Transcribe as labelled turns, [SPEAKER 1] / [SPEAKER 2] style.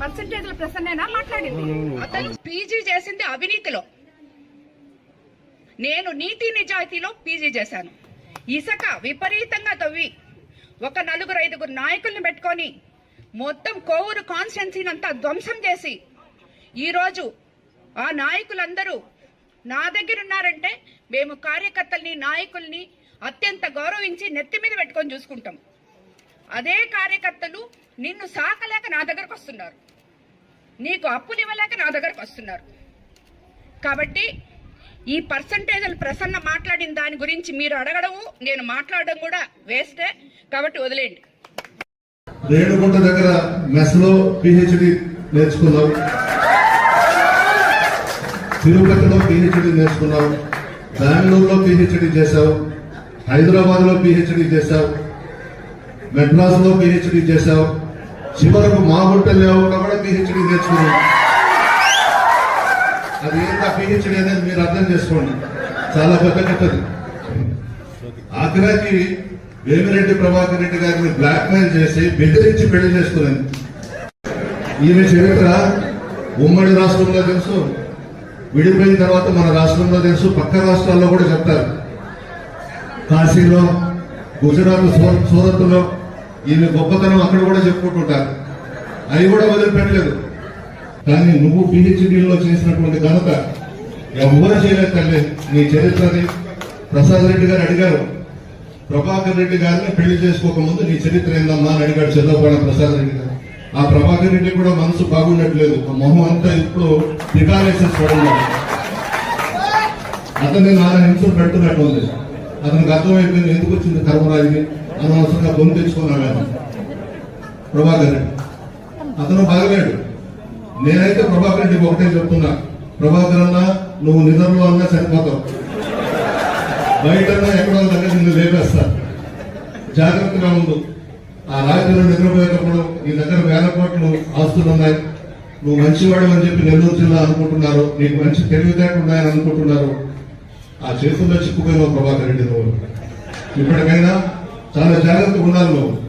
[SPEAKER 1] పర్సంటేజ్ల ప్రసన్నేనా? మాట్లాడింది.
[SPEAKER 2] అతను పీజీ చేసింది అవినీతిలో. నేను నీతి నిజాయితీలో పీజీ చేశాను. ఇసుక విపరీతంగా తవ్వి ఒక నలుగురు ఐదుగురు నాయకుల్ని పెట్టుకొని మొత్తం కోవూరు కాన్స్టిట్యున్సీని అంతా ధ్వంసం చేసి ఈరోజు ఆ నాయకులందరూ నా దగ్గర ఉన్నారంటే మేము కార్యకర్తల్ని నాయకుల్ని అత్యంత గౌరవించి నెత్తి మీద పెట్టుకొని చూసుకుంటాం. అదే కార్యకర్తలు నిన్ను సాకలేక నా దగ్గరకు వస్తున్నారు. నీకు అప్పులు ఇవ్వలేక నా దగ్గరకు వస్తున్నారు. కాబట్టి ఈ పర్సంటేజ్లు ప్రసన్న మాట్లాడిన దాని గురించి మీరు అడగడము నేను మాట్లాడడం కూడా వేస్టే. కాబట్టి వదిలేయండి.
[SPEAKER 3] రేణుగుంట దగ్గర మెస్లో పిహెచ్డి నేర్చుకున్నాం తిరుపతిలో పిహెచ్డి నేర్చుకున్నాం బెంగళూరులో పిహెచ్డి చేశావు. హైదరాబాద్లో పిహెచ్డి చేశావు. మెడ్రాస్లో పిహెచ్డి చేశావు. చివరకు మా లేఅవుట్లో కూడా పిహెచ్డి నేర్చుకున్నావు. అది ఏంటా పిహెచ్డి అనేది మీరు అర్థం చేసుకోండి. చాలా పెద్ద కట్టది ఆఖరాకి వేమిరెడ్డి ప్రభాకర్ రెడ్డి గారిని బ్లాక్ మెయిల్ చేసి బెదిరించి పెళ్ళి చేసుకున్నాను. ఈమె చరిత్ర ఉమ్మడి రాష్ట్రంలో తెలుసు. విడిపోయిన తర్వాత మన రాష్ట్రంలో తెలుసు. పక్క రాష్ట్రాల్లో కూడా చెప్తారు. కాశీలో గుజరాత్ సూరత్లో ఈమె గొప్పతనం అక్కడ కూడా చెప్పుకుంటుంటారు. అవి కూడా వదిలిపెట్టలేదు. కానీ నువ్వు పిహెచ్డీలో చేసినటువంటి ఘనత ఎవరు చేయలేదు తల్లి. నీ చరిత్రని ప్రసాద్ రెడ్డి గారు అడిగారు. ప్రభాకర్ రెడ్డి గారిని పెళ్ళి చేసుకోకముందు నీ చరిత్ర ఏందమ్మా అని అడిగాడు చంద్రబాబు ప్రసాద్ రెడ్డి గారు. ఆ ప్రభాకర్ రెడ్డి కూడా మనసు బాగుండట్లేదు. ఆ మొహం అంతా ఇప్పుడు దిగాలేసేసి పడున్నాడు అతన్ని నాన్న హింసలు పెడుతున్నట్టు ఉంది. అతనికి అర్థమైపోయింది ఎందుకు వచ్చింది కర్మరాజుకి? అనవసరంగా గొంతు తెచ్చుకున్నాను ప్రభాకర్ రెడ్డి. అతను బాగలేడు. నేనైతే ప్రభాకర్ రెడ్డికి ఒకటే చెప్తున్నా. ప్రభాకర్ అన్న నువ్వు నిద్రలో అన్నా చనిపోతావు బయట ఎక్కడో దగ్గర నిన్ను లేపేస్తా. జాగ్రత్తగా ఉండు. ఆ రాత్రిలో నిద్రపోయేటప్పుడు నీ దగ్గర వేల కోట్లు ఆస్తులు ఉన్నాయి. నువ్వు మంచివాడు అని చెప్పి నెల్లూరు జిల్లా అనుకుంటున్నారు. నీకు మంచి తెలివితేటలు ఉన్నాయని అనుకుంటున్నారు. ఆ చేతుల్లో చిక్కుపోయిన ప్రభాకర్ రెడ్డి నువ్వు. ఇప్పటికైనా చాలా జాగ్రత్తగా ఉండాలి నువ్వు